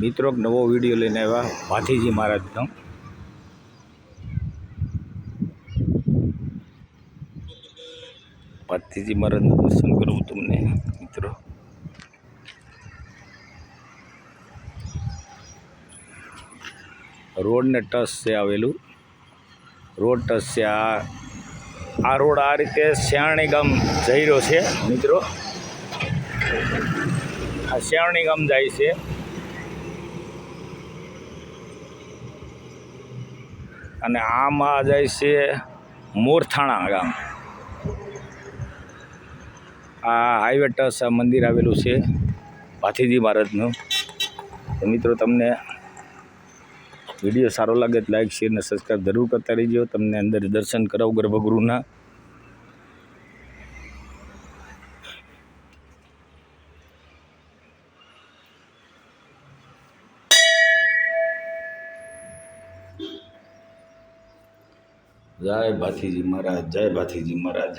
મિત્રો એક નવો વીડિયો લઈને આવ્યા ભાથીજી મહારાજનો ભાથીજી મહારાજનું દર્શન કરું તમને, મિત્રો. રોડને ટચ છે આવેલું. રોડ ટચ છે આ આ રોડ આ રીતે શ્યાણી ગામ જઈ રહ્યો છે, મિત્રો. આ શ્યાણી ગામ જાય છે. અને આમાં જાય છે મોરથાણા ગામ. આ હાઈવે ટચ આ મંદિર આવેલું છે ભાથીજી મહારાજનું. તો મિત્રો તમને વીડિયો સારો લાગે તો લાઈક શેર ને સબસ્ક્રાઈબ જરૂર કરતા રહીજો. તમને અંદર દર્શન કરાવું ગર્ભગૃહના. જય ભાથીજી મહારાજ જય ભાથીજી મહારાજ.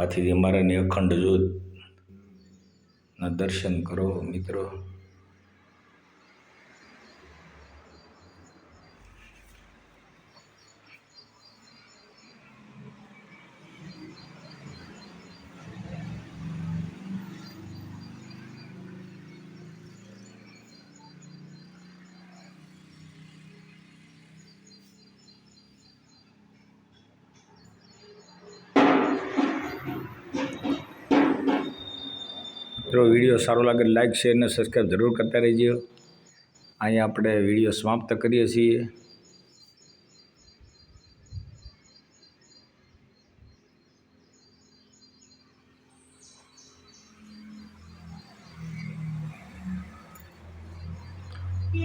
ભાથીજી મહારાજની અખંડ જ્યોત ના દર્શન કરો મિત્રો. મિત્રો, વીડિયો સારો લાગે લાઈક શેર અને સબસ્ક્રાઈબ જરૂર કરતા રહેજો. અહીંયા આપણે વીડિયો સમાપ્ત કરીએ છીએ.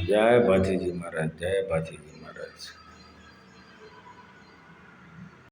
જય ભાથીજી મહારાજ, જય ભાથીજી